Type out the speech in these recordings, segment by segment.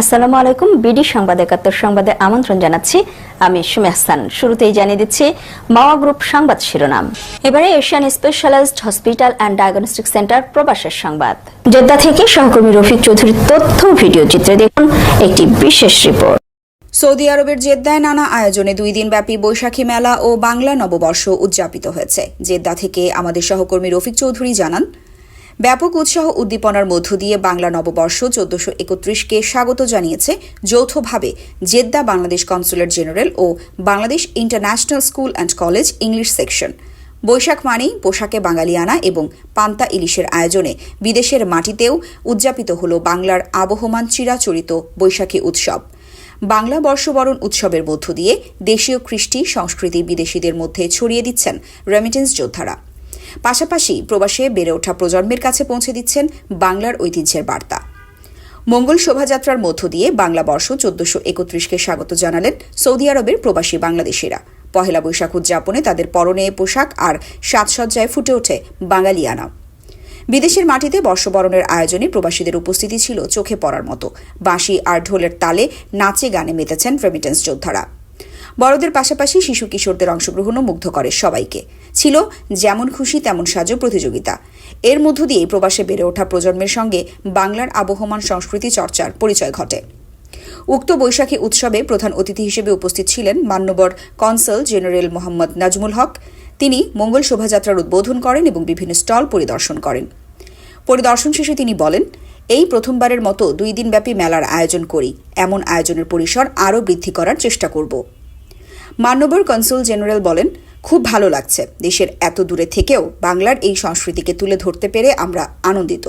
আসসালামু আলাইকুম, বিডি সংবাদ একাত্তর সংবাদে আমন্ত্রণ জানাচ্ছি। আমি সুমি হাসান। শুরুতেই জানিয়ে দিচ্ছি, মাওয়া গ্রুপ সংবাদ শিরোনাম। এবারে Asian specialized hospital and diagnostic centre প্রবাসের সংবাদ। জেদ্দা থেকে সহকর্মী রফিক চৌধুরীর তথ্য ভিডিও চিত্রে দেখুন একটি বিশেষ রিপোর্ট। সৌদি আরবের জেদ্দায় নানা আয়োজনে দুই দিনব্যাপী বৈশাখী মেলা ও বাংলা নববর্ষ উদযাপিত হয়েছে। জেদ্দা থেকে আমাদের সহকর্মী রফিক চৌধুরী জানান ব্যাপক উৎসাহ উদ্দীপনার মধ্য দিয়ে বাংলা নববর্ষ চোদ্দশো একত্রিশকে স্বাগত জানিয়েছে যৌথভাবে Jeddah Bangladesh consulate general O Bangladesh international school and college English section. Baishakh মানেই পোশাকে বাঙালিয়ানা এবং পান্তা ইলিশের আয়োজনে বিদেশের মাটিতেও উদযাপিত হল বাংলার আবহমান চিরাচরিত বৈশাখী উৎসব। বাংলা বর্ষবরণ উৎসবের মধ্য দিয়ে দেশীয় কৃষ্টি, সংস্কৃতি বিদেশিদের মধ্যে ছড়িয়ে দিচ্ছেন রেমিটেন্স যোদ্ধারা। পাশাপাশি প্রবাসে বেড়ে ওঠা প্রজন্মের কাছে পৌঁছে দিচ্ছেন বাংলার ঐতিহ্যের বার্তা। মঙ্গল শোভাযাত্রার মধ্য দিয়ে বাংলা বর্ষ চোদ্দশো একত্রিশকে স্বাগত জানালেন সৌদি আরবের প্রবাসী বাংলাদেশিরা। পহেলা বৈশাখ উদযাপনে তাদের পরনে পোশাক আর সাজসজ্জায় ফুটে ওঠে বাঙালিয়ানা বিদেশের মাটিতে বর্ষবরণের আয়োজনে প্রবাসীদের উপস্থিতি ছিল চোখে পড়ার মতো। বাঁশি আর ঢোলের তালে নাচে গানে মেতেছেন রেমিটেন্স যোদ্ধারা। বড়দের পাশাপাশি শিশু কিশোরদের অংশগ্রহণও মুগ্ধ করে সবাইকে। ছিল যেমন খুশি তেমন সাজো প্রতিযোগিতা। এর মধ্য দিয়ে প্রবাসে বেড়ে ওঠা প্রজন্মের সঙ্গে বাংলার আবহমান সংস্কৃতি চর্চার পরিচয় ঘটে। উক্ত বৈশাখী উৎসবে প্রধান অতিথি হিসেবে উপস্থিত ছিলেন মান্যবর কনসাল জেনারেল মোহাম্মদ নাজমুল হক। তিনি মঙ্গল শোভাযাত্রার উদ্বোধন করেন এবং বিভিন্ন স্টল পরিদর্শন করেন। পরিদর্শন শেষে তিনি বলেন, এই প্রথমবারের মতো দুই দিনব্যাপী মেলার আয়োজন করি। এমন আয়োজনের পরিসর আরও বৃদ্ধি করার চেষ্টা করব। মান্যবর কনসুল জেনারেল বলেন খুব ভালো লাগছে। দেশের এত দূরে থেকেও বাংলার এই সংস্কৃতিকে তুলে ধরতে পেরে আমরা আনন্দিত।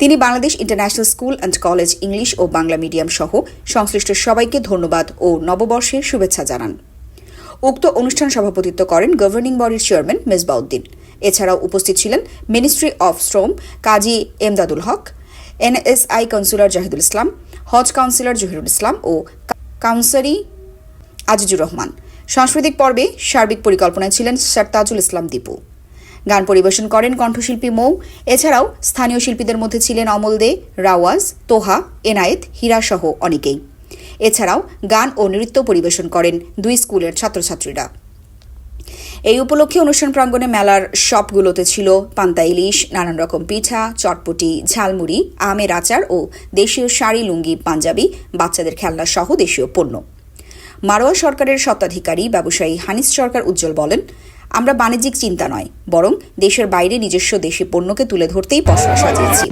তিনি Bangladesh international school and college English O Bangla medium সহ সংশ্লিষ্ট সবাইকে ধন্যবাদ ও নববর্ষের শুভেচ্ছা জানান। উক্ত অনুষ্ঠান সভাপতিত্ব করেন গভর্নিং বডির চেয়ারম্যান মেজবাউদ্দিন। এছাড়াও উপস্থিত ছিলেন মিনিস্ট্রি অফ শ্রম কাজী এমদাদুল হক, এনএসআই কাউন্সিলর জাহিদুল ইসলাম, হজ কাউন্সিলর জহিরুল ইসলাম ও কাউন্সারি আজিজুর রহমান। সাংস্কৃতিক পর্বে সার্বিক পরিকল্পনায় ছিলেন স্যার তাজুল ইসলাম দীপু। গান পরিবেশন করেন কণ্ঠশিল্পী মৌ। এছাড়াও স্থানীয় শিল্পীদের মধ্যে ছিলেন অমল দে, রাওয়াজ, তোহা, এনায়েত, হীরা সহ অনেকেই। এছাড়াও গান ও নৃত্য পরিবেশন করেন দুই স্কুলের ছাত্রছাত্রীরা। এই উপলক্ষে অনুষ্ঠান প্রাঙ্গণে মেলার শপগুলোতে ছিল পান্তা ইলিশ, নানান রকম পিঠা, চটপটি, ঝালমুড়ি, আমের আচার ও দেশীয় শাড়ি, লুঙ্গি, পাঞ্জাবি, বাচ্চাদের খেলনা সহ দেশীয় পণ্য। মারোয়া সরকারের স্বত্বাধিকারী ব্যবসায়ী হানিস সরকার উজ্জ্বল বলেন, আমরা বাণিজ্যিক চিন্তা নয়, বরং দেশের বাইরে নিজস্ব দেশি পণ্যকে তুলে ধরতেই পসরা সাজিয়েছি।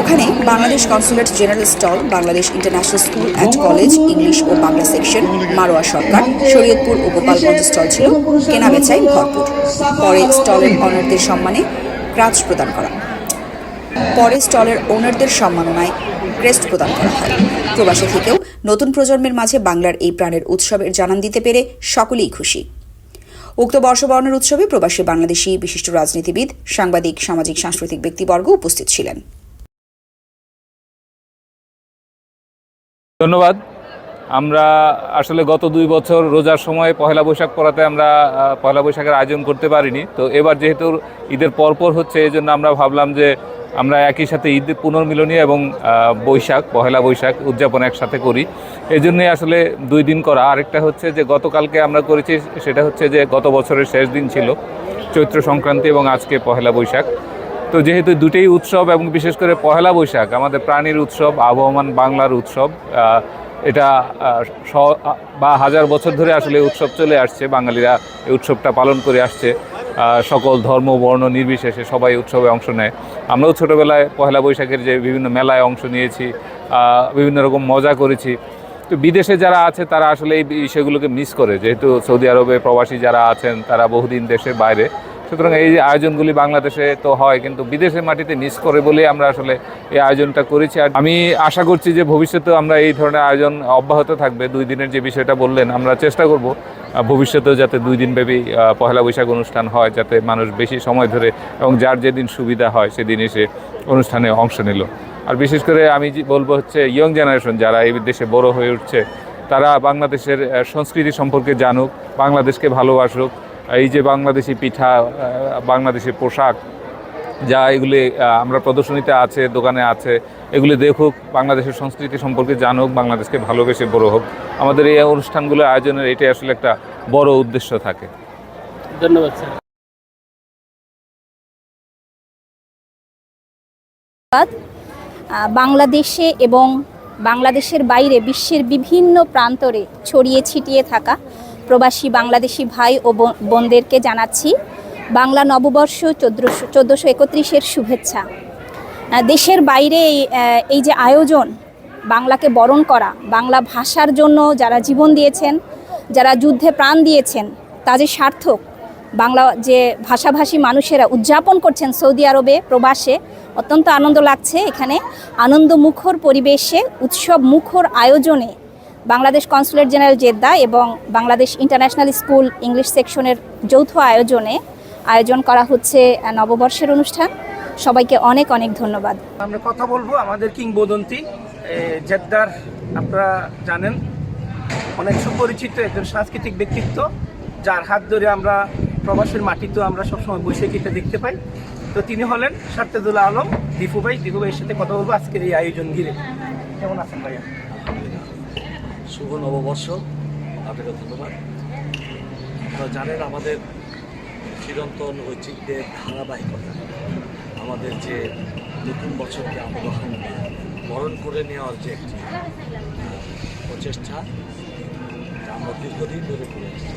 ওখানে Bangladesh consulate general stall, Bangladesh international school and college, English O Bangla section, মারোয়া সরকার, শরীয়তপুর ও গোপালগঞ্জ স্টল ছিল কেনা বেচায় ভরপুর। পরে স্টলের অনারদের সম্মানে ক্রাচ প্রদান করা। পরে স্টলের ওনারদের সম্মাননায় ক্রেস্ট প্রদান করা হয়। প্রবাসী থেকেও নতুন প্রজন্মের মাঝে বাংলার এই প্রাণের উৎসবের জানান দিতে পেরে সকলেই খুশি। উক্ত বর্ষবর্ণের উৎসবে প্রবাসী বাংলাদেশি, বিশিষ্ট রাজনীতিবিদ, সাংবাদিক, সামাজিক, সাংস্কৃতিক ব্যক্তিবর্গ উপস্থিত ছিলেন। ধন্যবাদ। আমরা আসলে গত দুই বছর রোজার সময় পহেলা বৈশাখ পড়াতে আমরা পহেলা বৈশাখের আয়োজন করতে পারিনি। তো এবার যেহেতু ঈদের পরপর হচ্ছে, এই জন্য আমরা ভাবলাম যে আমরা একই সাথে ঈদ পুনর্মিলনী এবং বৈশাখ, পহেলা বৈশাখ উদযাপন একসাথে করি। এই জন্যই আসলে দুই দিন করা। আরেকটা হচ্ছে যে গতকালকে আমরা করেছি, সেটা হচ্ছে যে গত বছরের শেষ দিন ছিল, চৈত্র সংক্রান্তি এবং আজকে পহেলা বৈশাখ। তো যেহেতু দুটেই উৎসব এবং বিশেষ করে পহেলা বৈশাখ, আমাদের প্রাণীর উৎসব, আবহমান বাংলার উৎসব এটা বা হাজার বছর ধরে আসলে উৎসব চলে আসছে, বাঙালিরা এই উৎসবটা পালন করে আসছে। সকল ধর্ম, বর্ণ নির্বিশেষে সবাই উৎসবে অংশ নেয়। আমরাও ছোটোবেলায় পহেলা বৈশাখের যে বিভিন্ন মেলায় অংশ নিয়েছি বিভিন্ন রকম মজা করেছি। তো বিদেশে যারা আছে, তারা আসলে এই বিষয়গুলোকে মিস করে। যেহেতু সৌদি আরবে প্রবাসী যারা আছেন, তারা বহুদিন দেশের বাইরে। সুতরাং এই যে আয়োজনগুলি বাংলাদেশে তো হয় কিন্তু বিদেশের মাটিতে মিস করে বলেই আমরা আসলে এই আয়োজনটা করেছি। আর আমি আশা করছি যে ভবিষ্যতেও আমরা এই ধরনের আয়োজন অব্যাহত থাকবে। দুই দিনের যে বিষয়টা বললেন আমরা চেষ্টা করব ভবিষ্যতেও যাতে দুই দিন ব্যাপী আহ, পহেলা বৈশাখ অনুষ্ঠান হয় যাতে মানুষ বেশি সময় ধরে এবং যার যেদিন সুবিধা হয় সেদিন এসে অনুষ্ঠানে অংশ নিল। আর বিশেষ করে আমি বলব হচ্ছে ইয়ং জেনারেশন যারা এই দেশে বড় হয়ে উঠছে তারা বাংলাদেশের সংস্কৃতি সম্পর্কে জানুক বাংলাদেশকে ভালোবাসুক এই যে বাংলাদেশি পিঠা বাংলাদেশি পোশাক যা এগুলি আমরা প্রদর্শনীতে আছে দোকানে আছে এগুলি দেখুক বাংলাদেশের সংস্কৃতি সম্পর্কে জানুক বাংলাদেশকে ভালোবেসে বড় হোক। আমাদের এই অনুষ্ঠানগুলো আয়োজনের এটাই আসলে একটা বড় উদ্দেশ্য থাকে। ধন্যবাদ স্যার। ধন্যবাদ। বাংলাদেশে এবং বাংলাদেশের বাইরে বিশ্বের বিভিন্ন প্রান্তরে ছড়িয়ে ছিটিয়ে থাকা প্রবাসী বাংলাদেশি ভাই ও বোন- বোনদেরকে জানাচ্ছি, বাংলা নববর্ষ চোদ্দোশো চোদ্দোশো একত্রিশের শুভেচ্ছা। দেশের বাইরে এই- এই যে আয়োজন, বাংলাকে বরণ করা, বাংলা ভাষার জন্য যারা জীবন দিয়েছেন, যারা যুদ্ধে প্রাণ দিয়েছেন, তা যে সার্থক। বাংলা যে ভাষাভাষী মানুষেরা উদযাপন করছেন সৌদি আরবে প্রবাসে, অত্যন্ত আনন্দ লাগছে। এখানে আনন্দ মুখর পরিবেশে উৎসব মুখর আয়োজনে বাংলাদেশ কনসুলেট জেনারেল জেদ্দা এবং বাংলাদেশ ইন্টারন্যাশনাল স্কুল ইংলিশ সেকশনের যৌথ আয়োজনে আয়োজন করা হচ্ছে নববর্ষের অনুষ্ঠান। সবাইকে অনেক অনেক ধন্যবাদ। আমরা কথা বলব আমাদের কিংবদন্তি জেদ্দার, আপনারা জানেন, অনেক সুপরিচিত একজন সাংস্কৃতিক ব্যক্তিত্ব, যার হাত ধরে আমরা প্রবাসের মাটিতেও আমরা সবসময় বৈশাখীতে দেখতে পাই। তো তিনি হলেন সার্তেদুল্লাহ আলম, দীপু ভাই। দীপু ভাইয়ের সাথে কথা বলব আজকের এই আয়োজন ঘিরে। কেমন আছেন ভাইয়া? শুভ নববর্ষ। আপনাকে ধন্যবাদ। আপনারা জানেন আমাদের চিরন্তন ঐচিত্যের ধারাবাহিকতা। আমাদের যে নতুন বছরকে আবগাহন বরণ করে নেওয়ার যে একটি প্রচেষ্টা আমরা দীর্ঘদিন ধরে করে আসছি।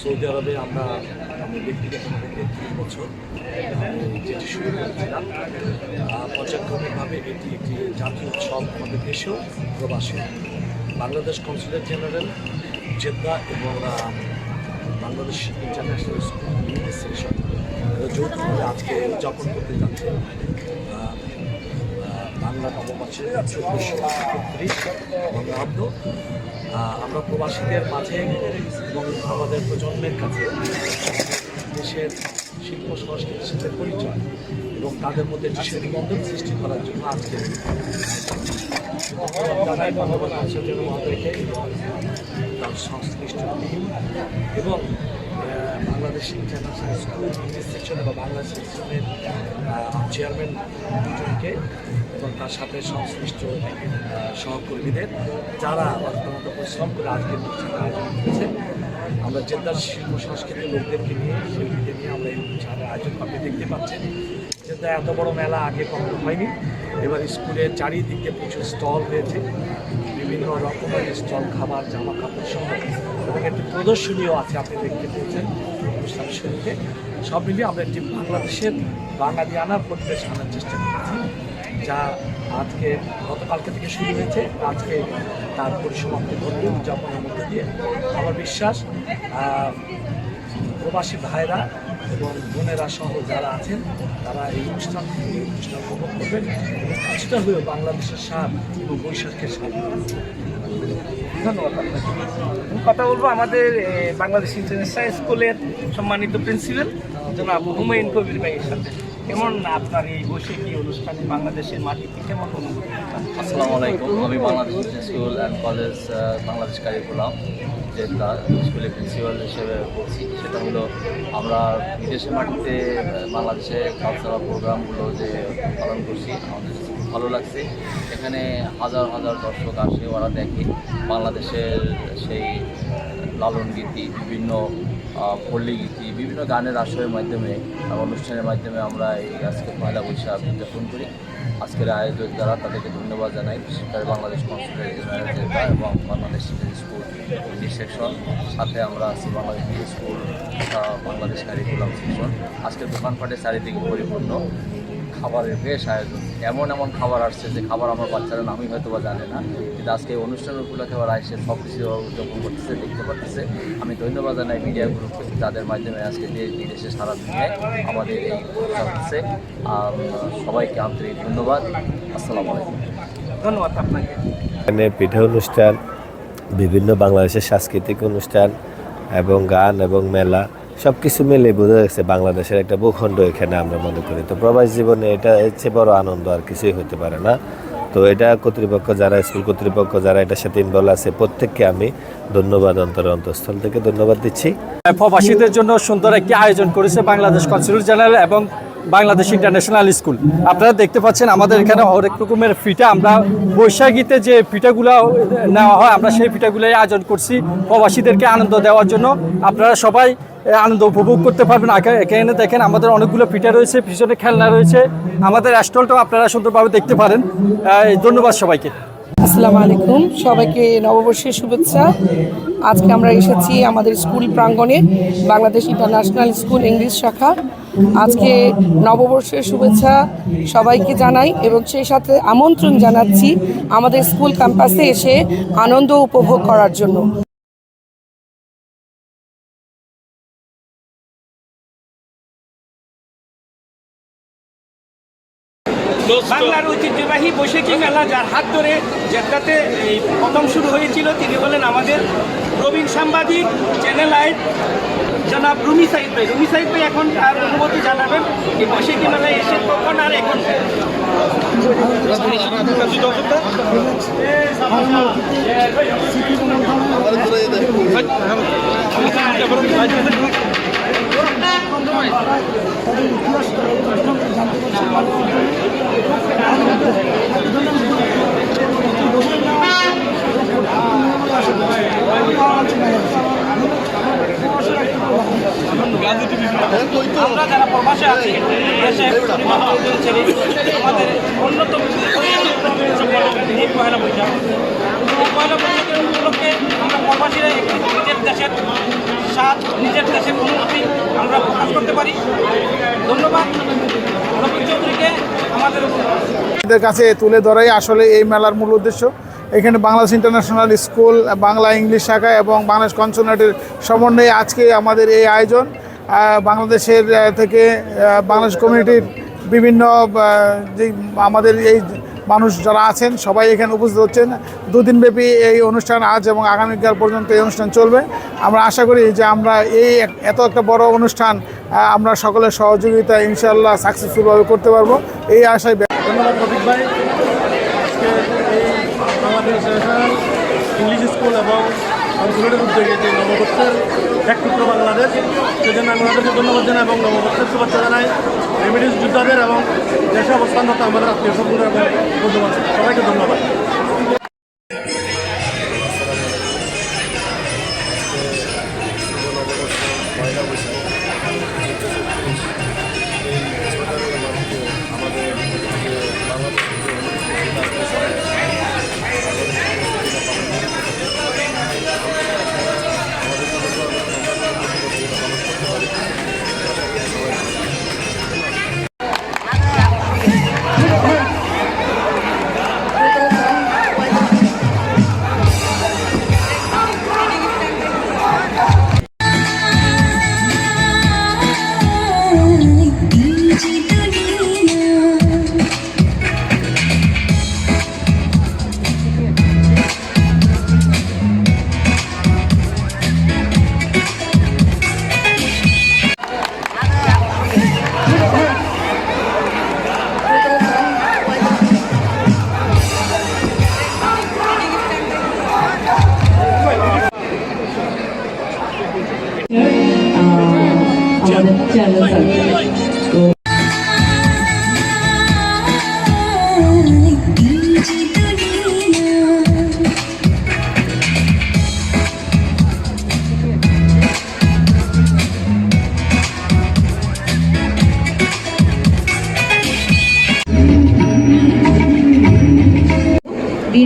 সৌদি আরবে আমরা আমি ব্যক্তিগতভাবে তেত্রিশ বছর। যেটি শুরু করেছিলাম পর্যায়ক্রমিকভাবে এটি একটি জাতীয় উৎসব আমাদের দেশেও প্রবাসী। বাংলাদেশ কনসুলেট জেনারেল, জেদ্দা এবং বাংলাদেশ ইন্টারন্যাশনাল স্কুল সেকশন যৌথভাবে আজকে উদযাপন করতে যাচ্ছে। বাংলা নববর্ষের চব্বিশশো একত্রিশ বঙ্গাব্দ। আমরা প্রবাসীদের মাঝে এবং আমাদের প্রজন্মের কাছে দেশের শিল্প সংস্কৃতির সাথে পরিচয় এবং তাদের মধ্যে সেতুবন্ধন সৃষ্টি করার জন্য আজকে জানাই ধন্যবাদ আচার্য মহোদয়কে তার সংশ্লিষ্ট টিম এবং Bangladesh international school English section এবং বাংলা সেকশনের চেয়ারম্যান দুজনকে এবং তার সাথে সংশ্লিষ্ট সহকর্মীদের যারা অত্যন্ত পরিশ্রম করে আজকের অনুষ্ঠানের আয়োজন করেছে, আমরা জেদ্দার শিল্প সংস্কৃতির লোকদেরকে নিয়ে, শিল্পীদের নিয়ে আমরা এই অনুষ্ঠানের আয়োজন আপনি দেখতে পাচ্ছেন। জেদ্দা এত বড় মেলা আগে কখনো হয়নি, এবার স্কুলের চারিদিকে প্রচুর স্টল হয়েছে, বিভিন্ন রকমের স্টল, খাবার জামা কাপড় সহ, এবং একটি প্রদর্শনীও আছে আপনি দেখতে পেয়েছেন, অনুষ্ঠান শুরুতে। সব মিলিয়ে আমরা একটি বাংলাদেশের বাঙালি আনার পরিবেশ আনার চেষ্টা করেছি, যা আজকে, গতকালকে থেকে শুরু হয়েছে, আজকে তার পরিসমাপ্তি ঘটবে উদযাপনের মধ্যে দিয়ে। আমার বিশ্বাস প্রবাসী ভাইরা এবং বোনেরা সহ যারা আছেন তারা এই অনুষ্ঠান এই অনুষ্ঠান উপভোগ করবেন। এবং কিছুটা হলেও বাংলাদেশের স্বাদ এবং বৈশাখের স্বাদ। ধন্যবাদ কথা বলব আমাদের বাংলাদেশ ইন্টারন্যাশনাল স্কুলের সম্মানিত প্রিন্সিপাল জনাব হুমায়ুন কবির ভাইয়ের সাথে। কেমন আপনার এই বৈশাখী অনুষ্ঠানে বাংলাদেশের মাটিতে কেমন অনুভূতি? আসসালামু আলাইকুম। আমি Bangladesh school and college Bangladesh curriculum. যে তার স্কুলে প্রিন্সিপাল হিসেবে বলছি, সেটা হলো আমরা বিদেশে মাটিতে, বাংলাদেশে কালচারাল প্রোগ্রামগুলো যে পালন করছি, আমাদের খুব ভালো লাগছে। এখানে হাজার হাজার দর্শক আসে, ওরা দেখে। বাংলাদেশের সেই লালন গীতি, বিভিন্ন পল্লী গীতি বিভিন্ন গানের আসরের মাধ্যমে অনুষ্ঠানের মাধ্যমে আমরা এই আজকে পয়লা বৈশাখ উদযাপন করি। আজকের আয়োজক যারা, তাদেরকে ধন্যবাদ জানাই। করে বাংলাদেশ কনসুলেট এবং বাংলাদেশ স্কুল ইংলিশ সেকশন। সাথে আমরা আছি Bangladesh school Bangladesh curriculum section. আজকে দোকানপাটে চারিদিকে পরিপূর্ণ। খাবারের বেশ আয়োজন। এমন এমন খাবার আসছে যে খাবার আমার বাচ্চারা নামই হয়তো বা জানে না। কিন্তু আজকে এই অনুষ্ঠান উপলক্ষে ওরা এসে সব কিছু উদযাপন করতেছে, দেখতে পারতেছে। আমি ধন্যবাদ জানাই মিডিয়া গ্রুপকে তাদের মাধ্যমে আজকে দেশ বিদেশে সারা দুনিয়ায় আমাদের এই হচ্ছে আর সবাইকে আন্তরিক ধন্যবাদ। আসসালামু আলাইকুম। ধন্যবাদ আপনাকে। এখানে পিঠা অনুষ্ঠান, বিভিন্ন বাংলাদেশের সাংস্কৃতিক অনুষ্ঠান এবং গান এবং মেলা সব কিছু মিলে বোঝা যাচ্ছে বাংলাদেশের একটা ভূখণ্ড এখানে আমরা মনে করি। তো প্রবাস জীবনে এটা এর চেয়ে বড় আনন্দ আর কিছুই হতে পারে না। তো এটা কর্তৃপক্ষ যারা, স্কুল কর্তৃপক্ষ যারা এটার সাথে ইনভলভ আছে, প্রত্যেককে আমি ধন্যবাদ অন্তর অন্তঃস্থল থেকে ধন্যবাদ দিচ্ছি। প্রবাসীদের জন্য সুন্দর একটি আয়োজন করেছে বাংলাদেশ কনসুলেট জেনারেল এবং বাংলাদেশ ইন্টারন্যাশনাল স্কুল আপনারা দেখতে পাচ্ছেন আমাদের এখানে হরেক রকমের পিঠা। আমরা বৈশাখীতে যে পিঠাগুলো নেওয়া হয়, আমরা সেই পিঠাগুলোই আয়োজন করছি প্রবাসীদেরকে আনন্দ দেওয়ার জন্য। আপনারা সবাই আনন্দ উপভোগ করতে পারবেন। এখানে দেখেন, আমাদের অনেকগুলো পিঠা রয়েছে, পিছনে খেলনা রয়েছে। আমাদের স্টলটাও আপনারা সুন্দরভাবে দেখতে পারেন। ধন্যবাদ সবাইকে। আসসালামু আলাইকুম। সবাইকে নববর্ষের শুভেচ্ছা। আজকে আমরা এসেছি আমাদের স্কুল প্রাঙ্গণে, বাংলাদেশ ইন্টারন্যাশনাল স্কুল ইংলিশ শাখা। আজকে নববর্ষের শুভেচ্ছা সবাইকে জানাই এবং সেই সাথে আমন্ত্রণ জানাচ্ছি আমাদের স্কুল ক্যাম্পাসে এসে আনন্দ উপভোগ করার জন্য। বাংলার ঐতিহ্যবাহী বৈশাখী মেলা যার হাত ধরে জেদ্দাতে এই প্রথম শুরু হয়েছিল তিনি হলেন আমাদের প্রবীণ সাংবাদিক চ্যানেল আইট জনাব রুমি সাইদ ভাই। রুমি সাইদ ভাই এখন তার অনুভূতি জানাবেন এই বৈশাখী মেলায় এসে কখন আর এখন? আমরা যারা প্রবাসে আছি দেশে ছেড়ে আমাদের অন্যতম এই পয়লা বৈশাখ এই পয়লা বৈশাখের উপলক্ষে আমরা প্রবাসীরা একটি নিজের দেশের স্বাদ নিজের দেশের অনুভূতি আমরা প্রকাশ করতে পারি ধন্যবাদ রবীন্দ্র চৌধুরীকে আমাদের এদের কাছে তুলে ধরাই আসলে এই মেলার মূল উদ্দেশ্য। এখানে Bangladesh international school, Bangla English শাখা এবং বাংলাদেশ কনসোনেটের সমন্বয়ে আজকে আমাদের এই আয়োজন। বাংলাদেশের থেকে বাংলাদেশ কমিউনিটির বিভিন্ন যে আমাদের এই মানুষ যারা আছেন, সবাই এখানে উপস্থিত হচ্ছেন। দুদিন ব্যাপী এই অনুষ্ঠান আজ এবং আগামীকাল পর্যন্ত এই অনুষ্ঠান চলবে। আমরা আশা করি যে আমরা এই এত একটা বড় অনুষ্ঠান আমরা সকলের সহযোগিতা ইনশাল্লাহ সাকসেসফুলভাবে করতে পারব। এই আশায় ধন্যবাদ রফিক ভাই। আজকে এই আমাদের ন্যাশনাল ইংলিশ স্কুল এবং আমাদের উদ্যোগে যে নববর্ষের এক টুকরো বাংলাদেশ, সেজন্য আমি ওনাদেরকে ধন্যবাদ জানাই এবং নববর্ষের শুভেচ্ছা জানাই। রেমিডিস যোদ্ধাদের এবং দেশে অবস্থানরত আমাদের আত্মীয় স্বজন এবং বন্ধুবান্ধব সবাইকে ধন্যবাদ।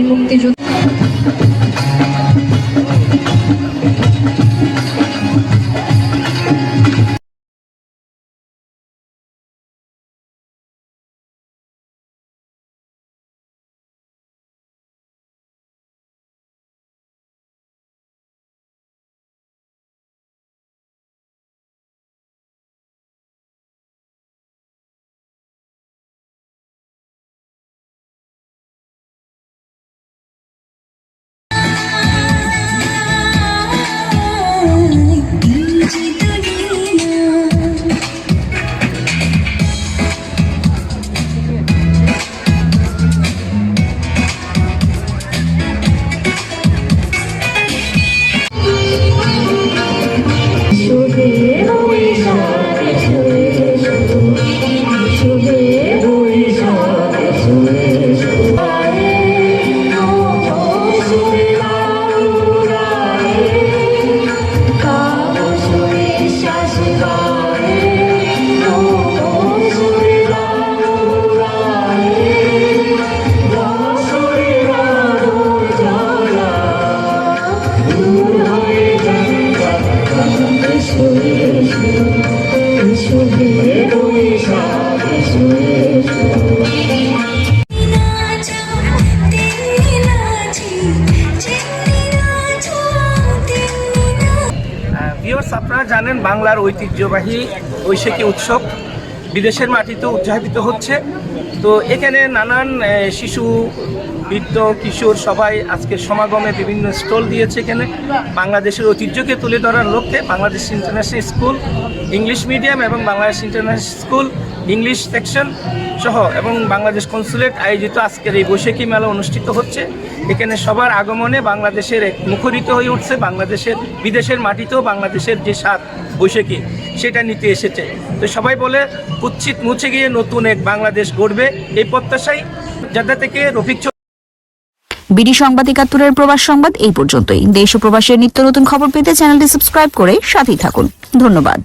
মুক্তিযুদ্ধ বাংলার ঐতিহ্যবাহী বৈশাখী উৎসব বিদেশের মাটিতেও উদযাপিত হচ্ছে। তো এখানে নানান শিশু, বৃদ্ধ, কিশোর সবাই আজকে সমাগমে বিভিন্ন স্টল দিয়েছে এখানে। বাংলাদেশের ঐতিহ্যকে তুলে ধরার লক্ষ্যে Bangladesh international school, English medium এবং Bangladesh international school, English section সহ এবং বাংলাদেশ কনসুলেট আয়োজিত আজকের এই বৈশাখী মেলা অনুষ্ঠিত হচ্ছে। এখানে সবার আগমনে বাংলাদেশের এক মুখরিত হয়ে উঠছে। বাংলাদেশের, বিদেশের মাটিতেও বাংলাদেশের যে স্বাদ বৈশাখী সেটা নিতে এসেছে। তো সবাই বলে কুচ্ছিত মুছে গিয়ে নতুন এক বাংলাদেশ গড়বে এই প্রত্যাশাই। যাদের থেকে রফিক বিডি সংবাদ একাত্তরের প্রবাস সংবাদ এই পর্যন্তই। দেশ ও প্রবাসের নিত্য নতুন খবর পেতে চ্যানেলটি সাবস্ক্রাইব করে সাথেই থাকুন। ধন্যবাদ।